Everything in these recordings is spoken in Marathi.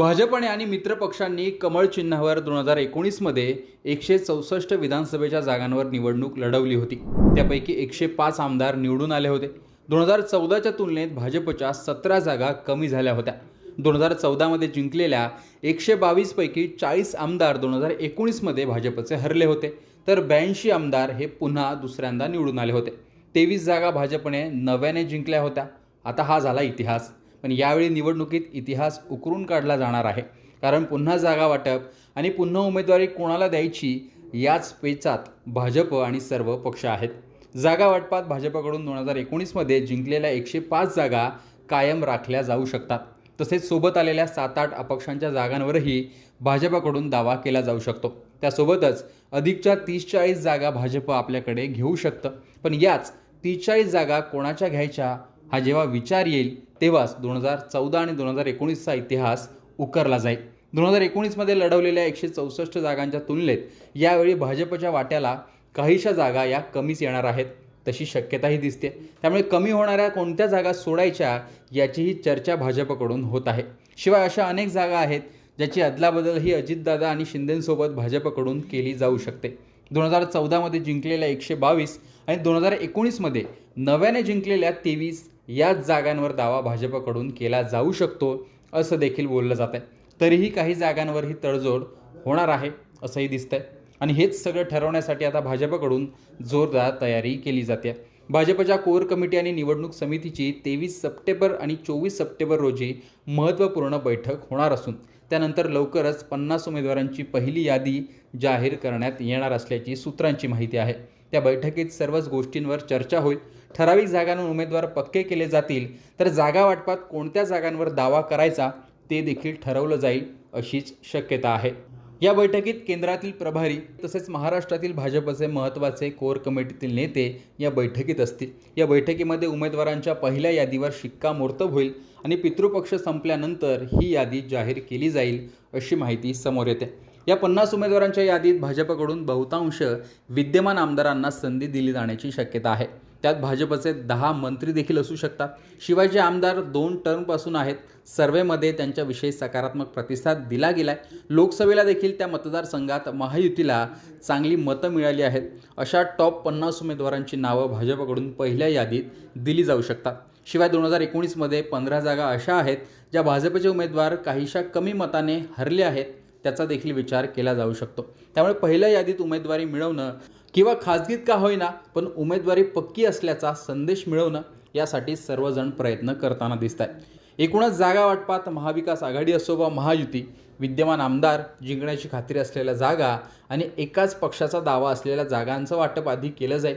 भाजपने आणि मित्रपक्षांनी कमळ चिन्हावर दोन हजार एकोणीसमध्ये एकशे चौसष्ट विधानसभेच्या जागांवर निवडणूक लढवली होती. त्यापैकी एकशे पाच आमदार निवडून आले होते. दोन हजार चौदाच्या तुलनेत भाजपच्या सतरा जागा कमी झाल्या होत्या. दोन हजार चौदामध्ये जिंकलेल्या एकशे बावीसपैकी चाळीस आमदार दोन हजार एकोणीसमध्ये भाजपचे हरले होते. तर ब्याऐंशी आमदार हे पुन्हा दुसऱ्यांदा निवडून आले होते. तेवीस जागा भाजपने नव्याने जिंकल्या होत्या. आता हा झाला इतिहास. पण यावेळी निवडणुकीत इतिहास उकरून काढला जाणार आहे. कारण पुन्हा जागा वाटप आणि पुन्हा उमेदवारी कोणाला द्यायची याच पेचात भाजप आणि सर्व पक्ष आहेत. जागा वाटपात भाजपकडून दोन हजार एकोणीसमध्ये जिंकलेल्या एकशे पाच जागा कायम राखल्या जाऊ शकतात. तसेच सोबत आलेल्या सात आठ अपक्षांच्या जागांवरही भाजपकडून दावा केला जाऊ शकतो. त्यासोबतच अधिकच्या तीस चाळीस जागा भाजप आपल्याकडे घेऊ शकतं. पण याच तीस चाळीस जागा कोणाच्या घ्यायच्या हा जेव्हा विचार येईल तेव्हाच दोन हजार चौदा आणि दोन हजार एकोणीसचा इतिहास उकरला जाईल. दोन हजार एकोणीसमध्ये लढवलेल्या एकशे चौसष्ट जागांच्या तुलनेत यावेळी भाजपच्या वाट्याला काहीशा जागा या कमीच येणार आहेत तशी शक्यताही दिसते. त्यामुळे कमी होणाऱ्या कोणत्या जागा सोडायच्या याचीही चर्चा भाजपकडून होत आहे. शिवाय अशा अनेक जागा आहेत ज्याची अदलाबदल ही अजितदादा आणि शिंदेंसोबत भाजपकडून केली जाऊ शकते. दोन हजार चौदामध्ये जिंकलेल्या एकशे बावीस आणि दोन हजार एकोणीसमध्ये नव्याने जिंकलेल्या तेवीस याच जागांवर दावा भाजपकडून केला जाऊ शकतो असं देखील बोललं जात आहे तरीही काही जागांवर ही तडजोड होणार आहे असंही दिसतंय. आणि हेच सगळं ठरवण्यासाठी आता भाजपकडून जोरदार तयारी केली जाते. भाजपच्या कोर कमिटी आणि निवडणूक समितीची तेवीस सप्टेंबर आणि चोवीस सप्टेंबर रोजी महत्त्वपूर्ण बैठक होणार असून त्यानंतर लवकरच पन्नास उमेदवारांची पहिली यादी जाहीर करण्यात येणार असल्याची सूत्रांची माहिती आहे. त्या बैठकीत सर्वच गोष्टींवर चर्चा होईल. ठराविक जागांवर उमेदवार पक्के केले जातील. तर जागा वाटपात कोणत्या जागांवर दावा करायचा ते देखील ठरवलं जाईल अशीच शक्यता आहे. या बैठकीत केंद्रातील प्रभारी तसेच महाराष्ट्रातील भाजपचे महत्त्वाचे कोर कमिटीतील नेते या बैठकीत असतील. या बैठकीमध्ये उमेदवारांच्या पहिल्या यादीवर शिक्कामोर्तब होईल आणि पितृपक्ष संपल्यानंतर ही यादी जाहीर केली जाईल अशी माहिती समोर येते. या पन्नास उमेदवारांच्या यादीत भाजपकडून बहुतांश विद्यमान आमदारांना संधी दिली जाण्याची शक्यता आहे. त्यात भाजपचे दहा मंत्री देखील असू शकतात. शिवाय जे आमदार दोन टर्मपासून आहेत सर्वेमध्ये त्यांच्याविषयी सकारात्मक प्रतिसाद दिला गेला आहे लोकसभेला देखील त्या मतदारसंघात महायुतीला चांगली मतं मिळाली आहेत. अशा टॉप पन्नास उमेदवारांची नावं भाजपकडून पहिल्या यादीत दिली जाऊ शकतात. शिवाय दोन हजार एकोणीसमध्ये पंधरा जागा अशा आहेत ज्या भाजपचे उमेदवार काहीशा कमी मताने हरले आहेत. त्याचा देखील विचार केला जाऊ शकतो. त्यामुळे पहिल्या यादीत उमेदवारी मिळवणं किंवा खाजगीत का होईना पण उमेदवारी पक्की असल्याचा संदेश मिळवणं यासाठी सर्वजण प्रयत्न करताना दिसत आहेत एकूणच जागा वाटपात महाविकास आघाडी असो वा महायुती विद्यमान आमदार जिंकण्याची खात्री असलेल्या जागा आणि एकाच पक्षाचा दावा असलेल्या जागांचं वाटप आधी केलं जाईल.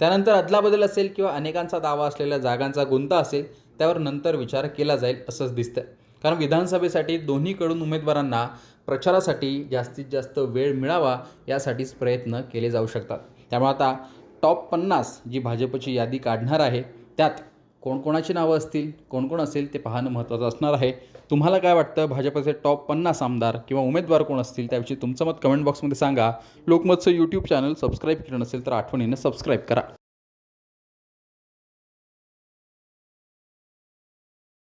त्यानंतर अदलाबदल असेल किंवा अनेकांचा दावा असलेल्या जागांचा गुंता असेल त्यावर नंतर विचार केला जाईल असंच दिसतं कारण विधानसभेसाठी दोन्हीकडून उमेदवारांना प्रचारासाठी जास्तीत जास्त वेळ मिळावा यासाठीच प्रयत्न केले जाऊ शकतात. त्यामुळे आता टॉप पन्नास जी भाजपची यादी काढणार आहे त्यात कोणकोणाची नावं असतील कोण कोण असेल ते पाहणं महत्त्वाचं असणार आहे. तुम्हाला काय वाटतं? भाजपचे टॉप पन्नास आमदार किंवा उमेदवार कोण असतील? त्याविषयी तुमचं मत कमेंट बॉक्समध्ये सांगा. लोकमतचं यूट्यूब चॅनल सबस्क्राईब केलं नसेल तर आठवणीनं सबस्क्राईब करा.